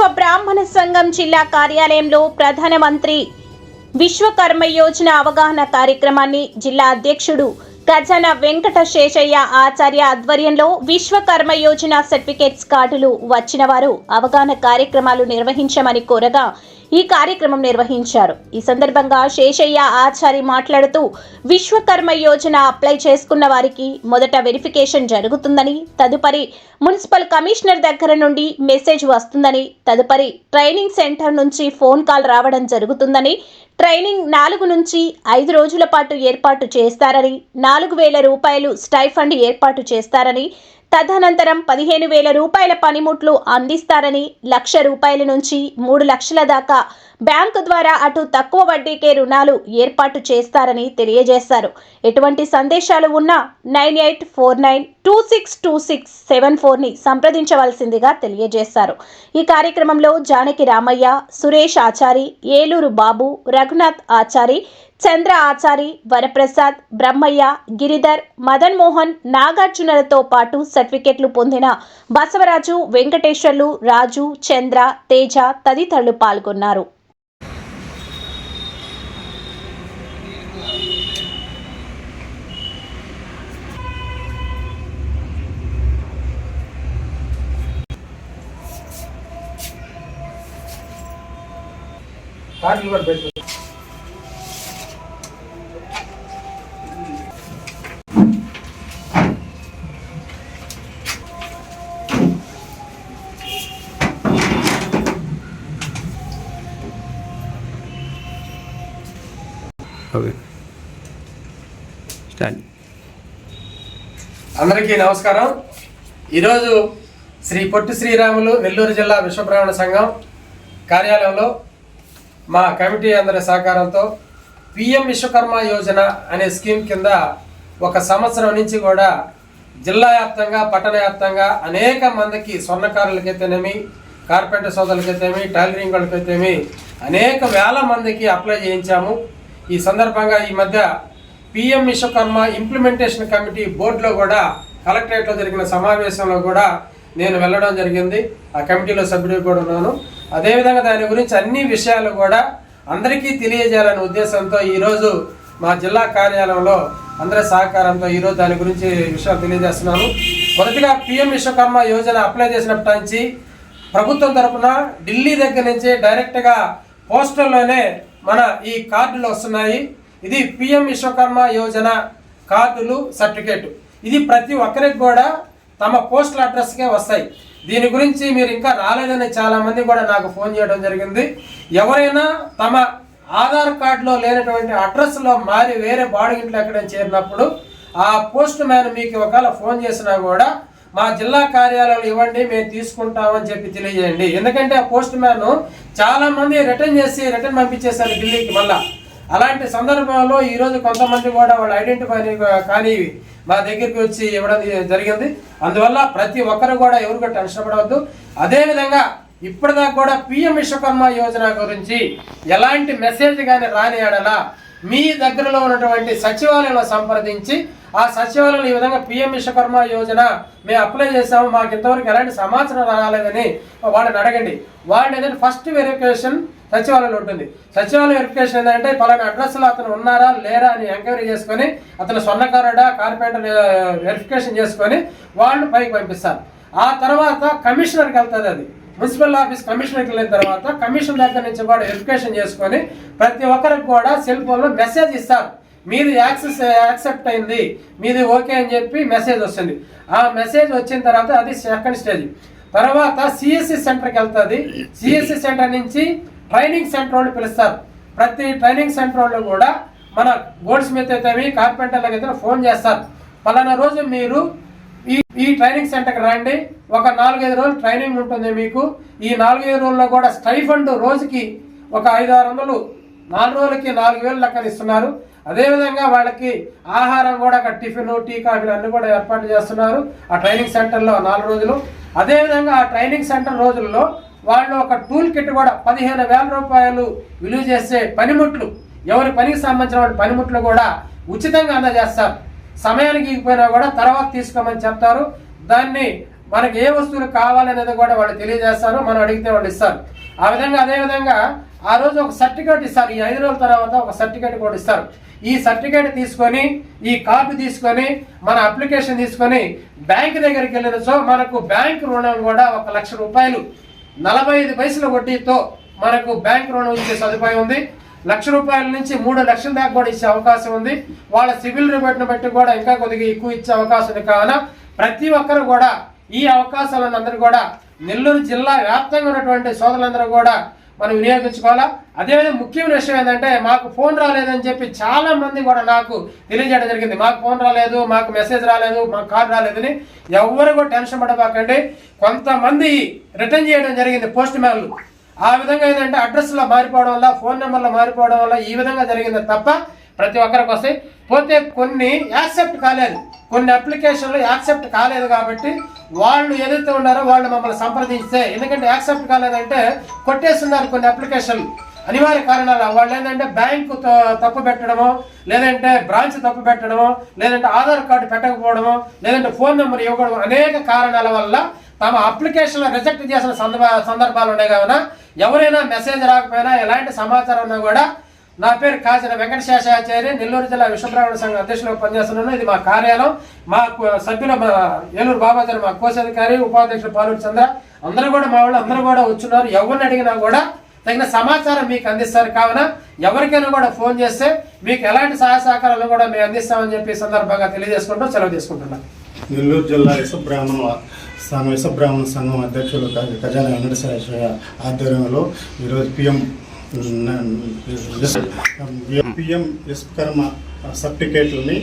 విశ్వ బ్రాహ్మణ సంఘం జిల్లా కార్యాలయంలో ప్రధానమంత్రి విశ్వకర్మ యోజన అవగాహన కార్యక్రమాన్ని జిల్లా అధ్యక్షుడు ఖజాన వెంకట శేషయ్య ఆచార్య ఆధ్వర్యంలో విశ్వకర్మ యోజన సర్టిఫికేట్స్ కార్డులు వచ్చిన వారు అవగాహన కార్యక్రమాలు నిర్వహించమని కోరగా ఈ కార్యక్రమం నిర్వహించారు. ఈ సందర్భంగా శేషయ్య ఆచారి మాట్లాడుతూ విశ్వకర్మ యోజన అప్లై చేసుకున్న వారికి మొదట వెరిఫికేషన్ జరుగుతుందని తదుపరి మున్సిపల్ కమిషనర్ దగ్గర నుండి మెసేజ్ వస్తుందని తదుపరి ట్రైనింగ్ సెంటర్ నుంచి ఫోన్ కాల్ రావడం జరుగుతుందని ట్రైనింగ్ నాలుగు నుంచి ఐదు రోజుల పాటు ఏర్పాటు చేస్తారని నాలుగు వేల రూపాయలు స్టైఫండ్ ఏర్పాటు చేస్తారని తదనంతరం పదిహేను వేల రూపాయల పనిముట్లు అందిస్తారని లక్ష రూపాయల నుంచి మూడు లక్షల దాకా బ్యాంకు ద్వారా అటు తక్కువ వడ్డీకే రుణాలు ఏర్పాటు చేస్తారని తెలియజేశారు. ఎటువంటి సందేశాలు ఉన్నా nine eight four nine two six two six seven ఫోర్ని సంప్రదించవలసిందిగా తెలియజేశారు. ఈ కార్యక్రమంలో జానకి రామయ్య సురేష్ ఆచారి ఏలూరు బాబు రఘునాథ్ ఆచారి చంద్ర ఆచారి వరప్రసాద్ బ్రహ్మయ్య గిరిధర్ మదన్ మోహన్ నాగార్జునలతో పాటు సర్టిఫికెట్లు పొందిన బసవరాజు వెంకటేశ్వర్లు రాజు చంద్ర తేజ తదితరులు పాల్గొన్నారు. కార్డులు కూడా పెట్టు ఓకే స్టార్ట్ అందరికీ నమస్కారం. ఈరోజు శ్రీ పొట్టి శ్రీరాములు నెల్లూరు జిల్లా విశ్వబ్రాహ్మణ సంఘం కార్యాలయంలో మా కమిటీ అందరి సహకారంతో పిఎం విశ్వకర్మ యోజన అనే స్కీమ్ కింద ఒక సంవత్సరం నుంచి కూడా జిల్లా వ్యాప్తంగా పట్టణ వ్యాప్తంగా అనేక మందికి స్వర్ణకారులకైతేనేమి కార్పెంటర్ సోదరులకైతేమి టైలరింగ్ వాళ్ళకైతేమి అనేక వేల మందికి అప్లై చేయించాము. ఈ సందర్భంగా ఈ మధ్య పిఎం విశ్వకర్మ ఇంప్లిమెంటేషన్ కమిటీ బోర్డులో కూడా కలెక్టరేట్లో జరిగిన సమావేశంలో కూడా నేను వెళ్ళడం జరిగింది. ఆ కమిటీలో సభ్యుడిగా కూడా ఉన్నాను. అదేవిధంగా దాని గురించి అన్ని విషయాలు కూడా అందరికీ తెలియజేయాలనే ఉద్దేశంతో ఈరోజు మా జిల్లా కార్యాలయంలో అందరి సహకారంతో ఈరోజు దాని గురించి విషయాలు తెలియజేస్తున్నాను. మొదటిగా పిఎం విశ్వకర్మ యోజన అప్లై చేసినప్పటి నుంచి ప్రభుత్వం తరపున ఢిల్లీ దగ్గర నుంచి డైరెక్ట్గా పోస్టల్లోనే మన ఈ కార్డులు వస్తున్నాయి. ఇది పిఎం విశ్వకర్మ యోజన కార్డులు సర్టిఫికేట్. ఇది ప్రతి ఒక్కరికి కూడా తమ పోస్టల్ అడ్రస్కే వస్తాయి. దీని గురించి మీరు ఇంకా రాలేదని చాలా మంది కూడా నాకు ఫోన్ చేయడం జరిగింది. ఎవరైనా తమ ఆధార్ కార్డులో లేనటువంటి అడ్రస్లో మారి వేరే బాడుగింట్లో ఎక్కడ చేరినప్పుడు ఆ పోస్ట్ మ్యాన్ మీకు ఒకవేళ ఫోన్ చేసినా కూడా మా జిల్లా కార్యాలయంలో ఇవ్వండి మేము తీసుకుంటామని చెప్పి తెలియజేయండి. ఎందుకంటే ఆ పోస్ట్ మ్యాన్ చాలా మంది రిటర్న్ చేసి రిటర్న్ పంపించేశారు ఢిల్లీకి మళ్ళీ. అలాంటి సందర్భంలో ఈరోజు కొంతమంది కూడా వాళ్ళు ఐడెంటిఫై కానివి మా దగ్గరికి వచ్చి ఇవ్వడం జరిగింది. అందువల్ల ప్రతి ఒక్కరు కూడా ఎవరు కూడా టెన్షన్ పడవద్దు. అదేవిధంగా ఇప్పటిదాకా కూడా పిఎం విశ్వకర్మ యోజన గురించి ఎలాంటి మెసేజ్ కానీ రాని మీ దగ్గరలో ఉన్నటువంటి సచివాలయంలో సంప్రదించి ఆ సచివాలయంలో ఈ విధంగా పిఎం విశ్వకర్మ యోజన మేము అప్లై చేసాము మాకు ఇంతవరకు ఎలాంటి సమాచారం రాలేదని వాళ్ళని అడగండి. వాళ్ళని ఏదైనా ఫస్ట్ వెరిఫికేషన్ సచివాలయంలో ఉంటుంది. సచివాలయం వెరిఫికేషన్ ఏంటంటే పలానా అడ్రస్లో అతను ఉన్నారా లేరా అని ఎంక్వైరీ చేసుకొని అతను స్వర్ణకారుడా కార్పెంటర్ వెరిఫికేషన్ చేసుకొని వాళ్ళు పైకి పంపిస్తారు. ఆ తర్వాత కమిషనర్కి వెళ్తుంది అది. మున్సిపల్ ఆఫీస్ కమిషనర్కి వెళ్ళిన తర్వాత కమిషన్ దగ్గర నుంచి కూడా వెరిఫికేషన్ చేసుకొని ప్రతి ఒక్కరికి కూడా సెల్ ఫోన్లో మెసేజ్ ఇస్తారు. మీది యాక్సెస్ యాక్సెప్ట్ అయింది మీది ఓకే అని చెప్పి మెసేజ్ వస్తుంది. ఆ మెసేజ్ వచ్చిన తర్వాత అది సెకండ్ స్టేజ్ తర్వాత సిఎస్సి సెంటర్కి వెళ్తుంది. సిఎస్సి సెంటర్ నుంచి ట్రైనింగ్ సెంటర్ వాళ్ళు పిలుస్తారు. ప్రతి ట్రైనింగ్ సెంటర్ వాళ్ళు కూడా మన గోల్డ్ స్మిత్ అయితే కార్పెంటర్లకు అయితే ఫోన్ చేస్తారు. పలానా రోజు మీరు ఈ ఈ ట్రైనింగ్ సెంటర్కి రండి. ఒక నాలుగైదు రోజులు ట్రైనింగ్ ఉంటుంది మీకు. ఈ నాలుగైదు రోజుల్లో కూడా స్టైఫండ్ రోజుకి ఒక ఐదు ఆరు వందలు నాలుగు రోజులకి నాలుగు వేలు లెక్కన ఇస్తున్నారు. అదేవిధంగా వాళ్ళకి ఆహారం కూడా అక్కడ టిఫిన్ టీ కాఫీలు అన్నీ కూడా ఏర్పాటు చేస్తున్నారు ఆ ట్రైనింగ్ సెంటర్లో నాలుగు రోజులు. అదేవిధంగా ఆ ట్రైనింగ్ సెంటర్ రోజుల్లో వాళ్ళు ఒక టూల్ కిట్ కూడా పదిహేను వేల రూపాయలు విలువ చేసే పనిముట్లు ఎవరి పనికి సంబంధించిన పనిముట్లు కూడా ఉచితంగా అందజేస్తారు. సమయానికి ఇకపోయినా కూడా తర్వాత తీసుకోమని చెప్తారు. దాన్ని మనకి ఏ వస్తువులు కావాలనేది కూడా వాళ్ళు తెలియజేస్తారు. మనం అడిగితే వాళ్ళు ఇస్తారు. ఆ విధంగా అదేవిధంగా ఆ రోజు ఒక సర్టిఫికేట్ ఇస్తారు. ఈ ఐదు రోజుల తర్వాత ఒక సర్టిఫికేట్ కూడా ఇస్తారు. ఈ సర్టిఫికేట్ తీసుకొని ఈ కార్డు తీసుకొని మన అప్లికేషన్ తీసుకొని బ్యాంక్ దగ్గరికి వెళ్ళిన సో మనకు బ్యాంక్ రుణం కూడా ఒక లక్ష రూపాయలు నలభై ఐదు పైసల వడ్డీతో మనకు బ్యాంక్ రుణం ఇచ్చే సదుపాయం ఉంది. లక్ష రూపాయల నుంచి మూడు లక్షల దాకా కూడా ఇచ్చే అవకాశం ఉంది. వాళ్ళ సివిల్ రిపోర్ట్ని బట్టి కూడా ఇంకా కొద్దిగా ఎక్కువ ఇచ్చే అవకాశం ఉంది. కావున ప్రతి ఒక్కరు కూడా ఈ అవకాశాలను అందరూ కూడా నెల్లూరు జిల్లా వ్యాప్తంగా ఉన్నటువంటి సోదరులందరూ కూడా మనం వినియోగించుకోవాలా? అదేవిధంగా ముఖ్యమైన విషయం ఏంటంటే మాకు ఫోన్ రాలేదని చెప్పి చాలా మంది కూడా నాకు తెలియజేయడం జరిగింది. మాకు ఫోన్ రాలేదు మాకు మెసేజ్ రాలేదు మాకు కాల్ రాలేదని ఎవరు కూడా టెన్షన్ పడబాకండి. కొంతమంది రిటర్న్ చేయడం జరిగింది పోస్ట్ మ్యాన్లు. ఆ విధంగా ఏంటంటే అడ్రస్లో మారిపోవడం వల్ల ఫోన్ నెంబర్లో మారిపోవడం వల్ల ఈ విధంగా జరిగింది తప్ప ప్రతి ఒక్కరికి వస్తాయి. పోతే కొన్ని యాక్సెప్ట్ కాలేదు. కొన్ని అప్లికేషన్లు యాక్సెప్ట్ కాలేదు కాబట్టి వాళ్ళు ఏదైతే ఉన్నారో వాళ్ళు మమ్మల్ని సంప్రదిస్తే. ఎందుకంటే యాక్సెప్ట్ కాలేదంటే కొట్టేస్తున్నారు కొన్ని అప్లికేషన్లు అనివార్య కారణాలు. వాళ్ళు ఏంటంటే బ్యాంకు తప్పు పెట్టడము లేదంటే బ్రాంచ్ తప్పు పెట్టడము లేదంటే ఆధార్ కార్డు పెట్టకపోవడము లేదంటే ఫోన్ నెంబర్ ఇవ్వడం అనేక కారణాల వల్ల తమ అప్లికేషన్ రిజెక్ట్ చేసిన సందర్భ సందర్భాలు ఉన్నాయి. కావున ఎవరైనా మెసేజ్ రాకపోయినా ఎలాంటి సమాచారం ఉన్నా కూడా నా పేరు కాసిన వెంకట శేషాచార్య నెల్లూరు జిల్లా విశ్వబ్రాహ్మణ సంఘం అధ్యక్షులుగా పనిచేస్తున్నాను ఇది మా కార్యాలయం. మా సభ్యుల ఏలూరు బాబాజారు మా కోశాధికారి ఉపాధ్యక్షుడు పాలూరు చంద్ర. అందరూ కూడా మా వాళ్ళు అందరూ కూడా వచ్చున్నారు. ఎవరిని అడిగినా కూడా తగిన సమాచారం మీకు అందిస్తారు. కావున ఎవరికైనా కూడా ఫోన్ చేస్తే మీకు ఎలాంటి సహాయ సహకారాలు కూడా మేము అందిస్తామని చెప్పి సందర్భంగా తెలియజేసుకుంటూ సెలవు తీసుకుంటున్నాను నెల్లూరు జిల్లా విశ్వబ్రాహ్మణ సంఘం విశ్వబ్రాహ్మణ సంఘం అధ్యక్షులు ఖజానా వెంకటేశ్వర ఆధ్వర్యంలో ఈరోజు పిఎం పిఎం విశ్వకర్మ సర్టిఫికేట్లని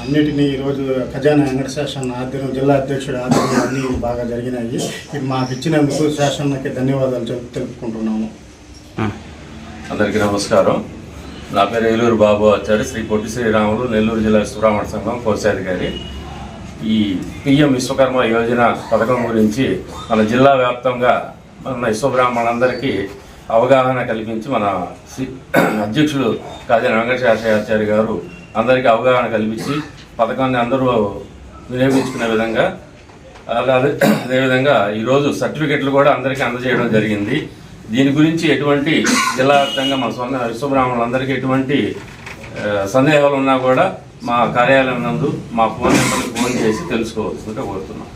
అన్నిటినీ ఈరోజు ఖజానా వెంకటేశ్వర ఆధ్వర్యం జిల్లా అధ్యక్షుడు ఆధ్వర్యం అన్నీ బాగా జరిగినాయి. ఇది మాకు ఇచ్చినందుకు శాసనకి ధన్యవాదాలు తెలుపుకుంటున్నాము. అందరికీ నమస్కారం. నా పేరు ఏలూరు బాబు వచ్చాడు శ్రీ పొట్టి శ్రీరాములు నెల్లూరు జిల్లా విశ్వరామణ సంఘం కోశాధికారి. ఈ పిఎం విశ్వకర్మ యోజన పథకం గురించి మన జిల్లా వ్యాప్తంగా మన విశ్వబ్రాహ్మణులందరికీ అవగాహన కల్పించి మన సి- అధ్యక్షులు కాజన వెంకటేశ్వరాచార్య గారు అందరికీ అవగాహన కల్పించి పథకాన్ని అందరూ వినియోగించుకునే విధంగా అలాగే అదేవిధంగా ఈరోజు సర్టిఫికెట్లు కూడా అందరికీ అందజేయడం జరిగింది. దీని గురించి ఎటువంటి జిల్లా వ్యాప్తంగా మన సొంత విశ్వబ్రాహ్మణులందరికీ ఎటువంటి సందేహాలు ఉన్నా కూడా మా కార్యాలయం నందు మా ఫోన్ నెంబర్కి ఫోన్ చేసి తెలుసుకోవాల్సిందిగా కోరుతున్నాం.